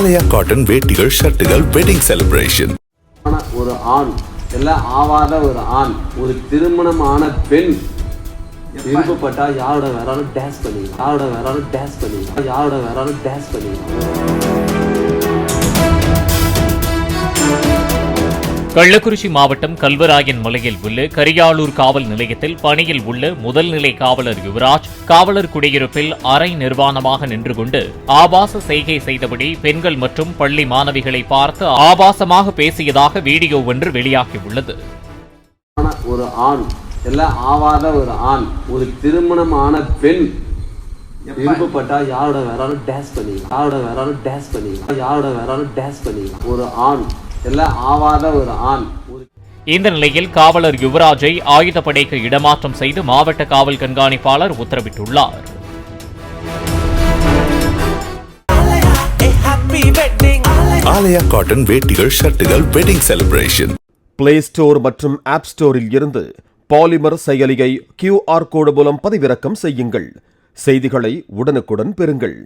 ஆலயா cotton வேட்டிகள் ஷர்ட்டுகள் wedding celebration ஒரு ஆண் எல்லாம் ஆவாத ஒரு ஆண் ஒரு திருமணமான பெண் விருப்பப்பட்டா யாரோட வேறாலும் டேஸ் பண்ணிக்கலாம். யாரோட வேறாலும் டேஸ் பண்ணிக்கலாம். யாரோட வேறாலும் டேஸ் பண்ணிக்கலாம். கள்ளக்குறிச்சி மாவட்டம் கல்வராயன் மலையில் உள்ள கரியாளூர் காவல் நிலையத்தில் பணியில் உள்ள முதல் நிலை காவலர் யுவராஜ் காவலர் குடியிருப்பில் அரை நிர்வாணமாக நின்று கொண்டு ஆபாச செய்கை செய்தபடி பெண்கள் மற்றும் பள்ளி மாணவிகளை பார்த்து ஆபாசமாக பேசியதாக வீடியோ ஒன்று வெளியாகியுள்ளது. ஒரு ஆண் எல்லாம் ஆவாத ஒரு ஆண் ஒரு திருமணமான பெண். விருப்பப்பட்டா யாரோட வேறாலும் டேஸ் பண்ணிக்கலாம். யாரோட வேறாலும் டேஸ் பண்ணிக்கலாம். யாரோட வேறாலும் டேஸ் பண்ணிக்கலாம். ஒரு ஆண் எல்லாம் ஆவாத ஒரு ஆண். இந்த நிலையில் காவலர் யுவராஜை ஆயுதப்படைக்கு இடமாற்றம் செய்து மாவட்ட காவல் கண்காணிப்பாளர் உத்தரவிட்டுள்ளார். ஆலயா காட்டன் வேட்டிகள் ஷர்ட்டுகள் வெட்டிங் செலிப்ரேஷன் பிளே ஸ்டோர் மற்றும் ஆப் ஸ்டோரில் இருந்து பாலிமர் செயலியை கியூஆர் கோடு மூலம் பதிவிறக்கம் செய்யுங்கள். செய்திகளை உடனுக்குடன் பெறுங்கள்.